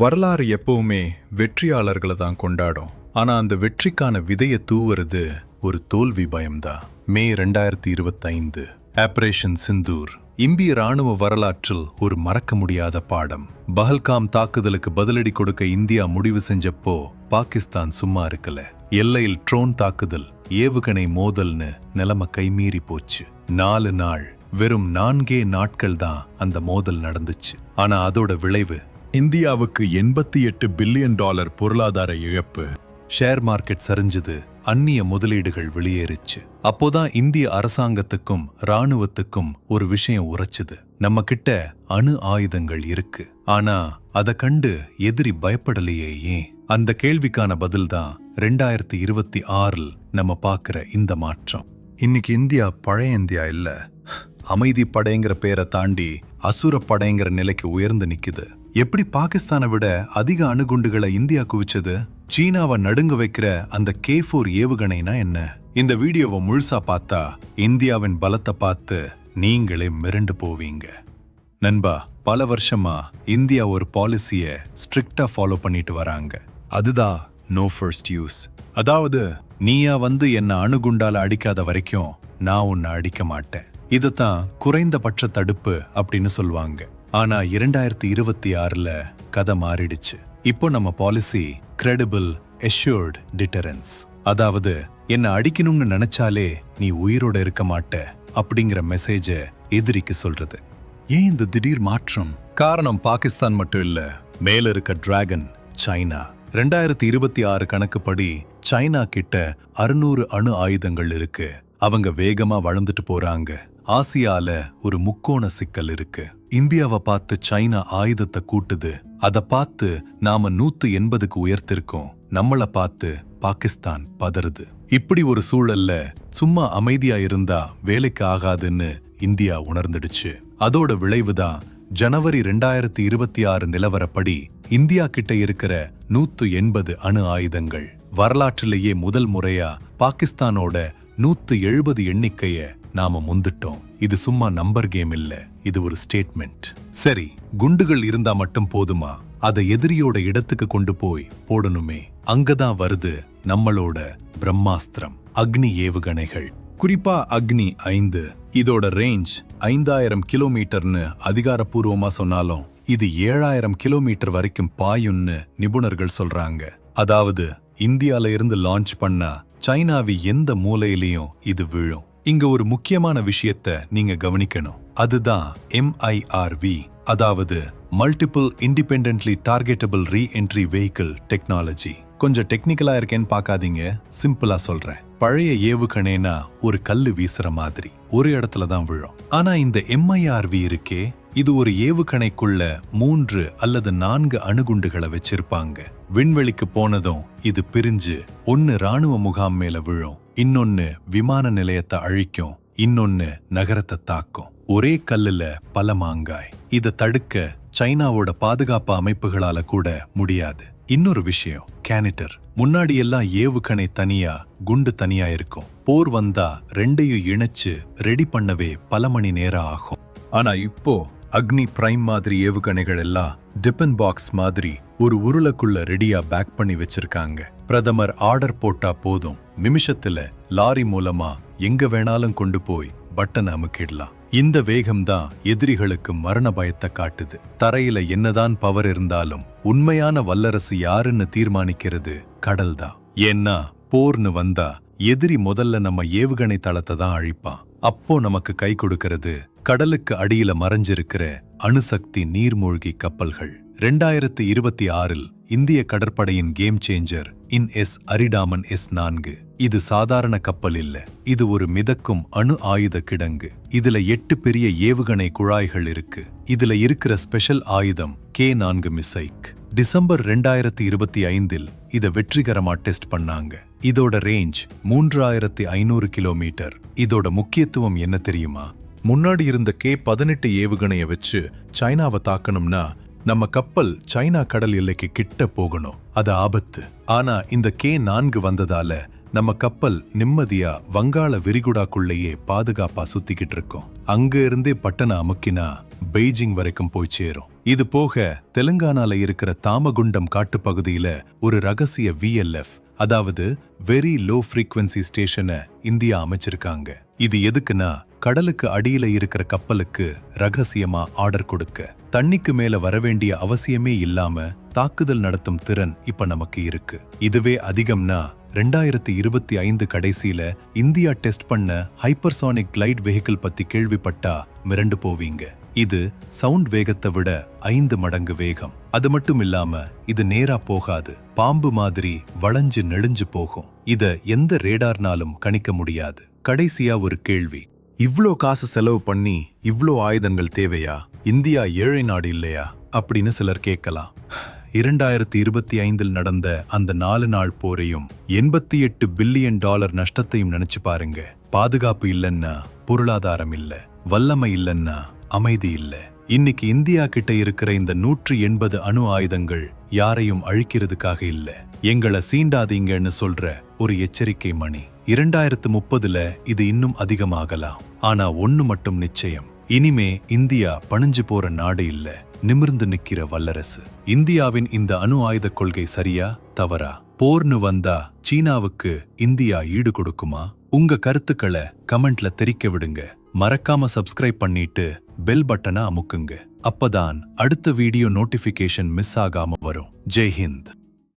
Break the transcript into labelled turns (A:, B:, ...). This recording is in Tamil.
A: வரலாறு எப்பவுமே வெற்றியாளர்களை தான் கொண்டாடும். ஆனா அந்த வெற்றிக்கான விதையை தூவுறது ஒரு தோல்வி பயம்தான் மே ரெண்டாயிரத்தி இருபத்தைந்து ஆபரேஷன் சிந்தூர் இந்திய ராணுவ வரலாற்றில் ஒரு மறக்க முடியாத பாடம். பஹல்காம் தாக்குதலுக்கு பதிலடி கொடுக்க இந்தியா முடிவு செஞ்சப்போ பாகிஸ்தான் சும்மா இருக்கல. எல்லையில் ட்ரோன் தாக்குதல் ஏவுகணை மோதல்னு நிலைமை கைமீறி போச்சு. நாலு நாள் வெறும் நான்கே நாட்கள் தான் அந்த மோதல் நடந்துச்சு. ஆனா அதோட விளைவு
B: இந்தியாவுக்கு எண்பத்தி எட்டு பில்லியன் டாலர் பொருளாதார இழப்பு.
A: ஷேர் மார்க்கெட் சரிஞ்சது. அந்நிய முதலீடுகள் வெளியேறிச்சு. அப்போதான் இந்திய அரசாங்கத்துக்கும் ராணுவத்துக்கும் ஒரு விஷயம் உரைச்சுது. நம்ம கிட்ட அணு ஆயுதங்கள் இருக்கு. ஆனா அத கண்டு எதிரி பயப்படலையே ஏன்? அந்த கேள்விக்கான பதில்தான் ரெண்டாயிரத்தி இருபத்தி ஆறில் நம்ம பார்க்குற இந்த மாற்றம். இன்னைக்கு இந்தியா பழைய இந்தியா இல்ல. அமைதி படைங்கிற பேரை தாண்டி அசுர படைங்கிற நிலைக்கு உயர்ந்து நிக்குது. எப்படி பாகிஸ்தானை விட அதிக அணுகுண்டுகளை இந்தியா குவிச்சது? சீனாவை நடுங்க வைக்கிற அந்த கே ஃபோர் ஏவுகணைனா என்ன? இந்த வீடியோவை முழுசா பார்த்தா இந்தியாவின் பலத்தை பார்த்து நீங்களே மிரண்டு போவீங்க. நண்பா பல வருஷமா இந்தியா ஒரு பாலிசிய ஸ்ட்ரிக்டா ஃபாலோ பண்ணிட்டு வராங்க.
B: அதுதான் நோ ஃபர்ஸ்ட் யூஸ் அதாவது
A: நீயா வந்து என்ன அணுகுண்டால அடிக்காத வரைக்கும் நான் உன்னை அடிக்க மாட்டேன். இதுதான் குறைந்தபட்ச தடுப்பு அப்படின்னு சொல்லுவாங்க. ஆனா இரண்டாயிரத்தி இருபத்தி ஆறுல கதை மாறிடுச்சு. இப்போ நம்ம பாலிசி கிரெடிபிள் எஷ்யூர்டு டிட்டரன்ஸ் அதாவது என்ன அடிக்கணும்னு நினைச்சாலே நீ உயிரோட இருக்க மாட்ட அப்படிங்கிற மெசேஜ எதிரிக்கு சொல்றது. ஏன் இந்த திடீர் மாற்றம்? காரணம் பாகிஸ்தான் மட்டும் இல்ல மேல இருக்க டிராகன் சைனா ரெண்டாயிரத்தி இருபத்தி ஆறு கணக்குப்படி சைனா கிட்ட அறுநூறு அணு ஆயுதங்கள் இருக்கு. அவங்க வேகமா வளர்ந்துட்டு போறாங்க. ஆசியால ஒரு முக்கோண சிக்கல் இருக்கு. இந்தியாவை பார்த்து சைனா ஆயுதத்தை கூட்டுது. அத பார்த்து நாம நூத்து எண்பதுக்கு உயர்த்திருக்கோம். நம்மள பார்த்து பாகிஸ்தான் பதறுது. இப்படி ஒரு சூழல்ல சும்மா அமைதியா இருந்தா வேலைக்கு ஆகாதுன்னு இந்தியா உணர்ந்துடுச்சு. அதோட விளைவுதான் ஜனவரி ரெண்டாயிரத்தி இருபத்தி ஆறு நிலவரப்படி இந்தியா கிட்ட இருக்கிற நூத்து எண்பது அணு ஆயுதங்கள். வரலாற்றிலேயே முதல் முறையா பாகிஸ்தானோட நூத்து எழுபது எண்ணிக்கைய நாம முந்துட்டோம். இது சும்மா நம்பர் கேம் இல்ல. இது ஒரு ஸ்டேட்மெண்ட். சரி குண்டுகள் இருந்தா மட்டும் போதுமா? அதை எதிரியோட இடத்துக்கு கொண்டு போய் போடணுமே. அங்கதான் வருது நம்மளோட பிரம்மாஸ்திரம். அக்னி ஏவுகணைகள். குறிப்பா அக்னி ஐந்து. இதோட ரேஞ்ச் ஐந்தாயிரம் கிலோமீட்டர்னு அதிகாரப்பூர்வமா சொன்னாலும் இது ஏழாயிரம் கிலோமீட்டர் வரைக்கும் பாயும்னு நிபுணர்கள் சொல்றாங்க. அதாவது இந்தியால இருந்து லான்ச் பண்ணா சைனாவி எந்த மூலையிலையும் இது விழும். இங்க ஒரு முக்கியமான விஷயத்த நீங்க கவனிக்கணும். அதுதான் எம்ஐஆர்வி அதாவது multiple independently targetable reentry vehicle technology கொஞ்சம் டெக்னிக்கலா இருக்கேன்னு பார்க்காதீங்க சிம்பிளா சொல்றேன். பழைய ஏவுகணைனா ஒரு கல்லு வீசுற மாதிரி ஒரு இடத்துல தான் விழும். ஆனா இந்த எம்ஐஆர்வி இருக்கே இது ஒரு ஏவுகணைக்குள்ள மூன்று அல்லது நான்கு அணுகுண்டுகளை வச்சிருப்பாங்க. விண்வெளிக்கு போனதும் இது பிரிஞ்சு ஒன்னு ராணுவ முகாம் மேல விழும் இன்னொன்னு விமான நிலையத்தை அழிக்கும் இன்னொன்னு நகரத்தை தாக்கும். ஒரே கல்லுல பல மாங்காய். இதை தடுக்க சைனாவோட பாதுகாப்பு அமைப்புகளால கூட முடியாது. இன்னொரு விஷயம் கேனிட்டர். முன்னாடி எல்லாம் ஏவுகணை தனியா குண்டு தனியா இருக்கும். போர் வந்தா ரெண்டையும் இணைச்சு ரெடி பண்ணவே பல மணி நேரம் ஆகும். ஆனா இப்போ அக்னி பிரைம் மாதிரி ஏவுகணைகள் எல்லாம் டிபன் பாக்ஸ் மாதிரி ஒரு உருளைக்குள்ள ரெடியா பேக் பண்ணி வச்சிருக்காங்க. பிரதமர் ஆர்டர் போட்டா போதும். நிமிஷத்துல லாரி மூலமா எங்க வேணாலும் கொண்டு போய் பட்டன் அமுக்கிடலாம். இந்த வேகம்தான் எதிரிகளுக்கு மரண பயத்தை காட்டுது. தரையில என்னதான் பவர் இருந்தாலும் உண்மையான வல்லரசு யாருன்னு தீர்மானிக்கிறது கடல்தான் ஏன்னா போர்னு வந்தா எதிரி முதல்ல நம்ம ஏவுகணை தளத்தை தான் அழிப்பான். அப்போ நமக்கு கை கொடுக்கிறது கடலுக்கு அடியில மறைஞ்சிருக்கிற அணுசக்தி நீர்மூழ்கி கப்பல்கள். ரெண்டாயிரத்தி இருபத்தி ஆறில் இந்திய கடற்படையின் game changer INS Aridhaman S நான்கு. இது சாதாரண கப்பல் இல்ல. இது ஒரு மிதக்கும் அணு ஆயுத கிடங்கு. இதுல எட்டு பெரிய ஏவுகணை குழாய்கள் இருக்கு. இதுல இருக்கிற ஸ்பெஷல் ஆயுதம் கே நான்கு மிசைக். டிசம்பர் ரெண்டாயிரத்தி இருபத்தி ஐந்தில் இத வெற்றிகரமா டெஸ்ட் பண்ணாங்க. இதோட ரேஞ்ச் மூன்றாயிரத்தி ஐநூறு கிலோமீட்டர். இதோட முக்கியத்துவம் என்ன தெரியுமா? முன்னாடி இருந்த கே பதினெட்டு ஏவுகணைய வச்சு சைனாவை தாக்கணும்னா நம்ம கப்பல் சைனா கடல் எல்லைக்கு கிட்ட போகணும். அது ஆபத்து. ஆனா இந்த கே நான்கு வந்ததால நம்ம கப்பல் நிம்மதியா வங்காள விரிகுடாக்குள்ளேயே பாதுகாப்பா சுத்திக்கிட்டு இருக்கோம். அங்க இருந்தே பட்டனை அமுக்கினா பெய்ஜிங் வரைக்கும் போய் சேரும். இது போக தெலுங்கானால இருக்கிற தாமகுண்டம் காட்டுப்பகுதியில ஒரு ரகசிய விஎல்எஃப் அதாவது வெரி லோ ஃப்ரீக்வன்சி ஸ்டேஷனை இந்தியா அமைச்சிருக்காங்க. இது எதுக்குன்னா கடலுக்கு அடியில இருக்கிற கப்பலுக்கு ரகசியமா ஆர்டர் கொடுக்க. தண்ணிக்கு மேல வரவேண்டிய அவசியமே இல்லாம தாக்குதல் நடத்தும் திறன் இப்ப நமக்கு இருக்கு. இதுவே அதிகம்னா ரெண்டாயிரத்தி இருபத்தி ஐந்து கடைசியில இந்தியா டெஸ்ட் பண்ண ஹைப்பர்சானிக் கிளைட் வெஹிக்கிள் பத்தி கேள்விப்பட்டா மிரண்டு போவீங்க. இது சவுண்ட் வேகத்தை விட ஐந்து மடங்கு வேகம். அது மட்டும் இல்லாம இது நேரா போகாது. பாம்பு மாதிரி வளைஞ்சு நெளிஞ்சு போகும். இத எந்த ரேடார்னாலும் கணிக்க முடியாது. கடைசியா ஒரு கேள்வி.
B: இவ்ளோ காசு செலவு பண்ணி இவ்ளோ ஆயுதங்கள் தேவையா?
A: இந்தியா ஏழை நாடு இல்லையா? அப்படின்னு சிலர் கேட்கலாம். இரண்டாயிரத்தி இருபத்தி ஐந்தில் நடந்த அந்த நாலு நாள் போரையும் எண்பத்தி எட்டு பில்லியன் டாலர் நஷ்டத்தையும் நினைச்சு பாருங்க. பாதுகாப்பு இல்லைன்னா பொருளாதாரம் இல்ல வல்லமை இல்லைன்னா அமைதி இல்ல. இன்னைக்கு இந்தியா கிட்ட இருக்கிற இந்த நூற்றி எண்பது அணு ஆயுதங்கள் யாரையும் அழிக்கிறதுக்காக இல்ல. எங்களை சீண்டாதீங்கன்னு சொல்ற ஒரு எச்சரிக்கை மணி. இரண்டாயிரத்து முப்பதுல இது இன்னும் அதிகமாகலாம். ஆனா ஒன்னு மட்டும் நிச்சயம். இனிமே இந்தியா பணிஞ்சு போற நாடு இல்ல நிமிர்ந்து நிக்கிற வல்லரசு. இந்தியாவின் இந்த அணு ஆயுத கொள்கை சரியா தவறா? போர்னு வந்தா சீனாவுக்கு இந்தியா ஈடு கொடுக்குமா? உங்க கருத்துக்களை கமெண்ட்ல தெரிக்க விடுங்க. மறக்காம சப்ஸ்கிரைப் பண்ணிட்டு பெல் பட்டனை அமுக்குங்க. அப்பதான் அடுத்த வீடியோ நோட்டிபிகேஷன் மிஸ் ஆகாம வரும். ஜெய் ஹிந்த்.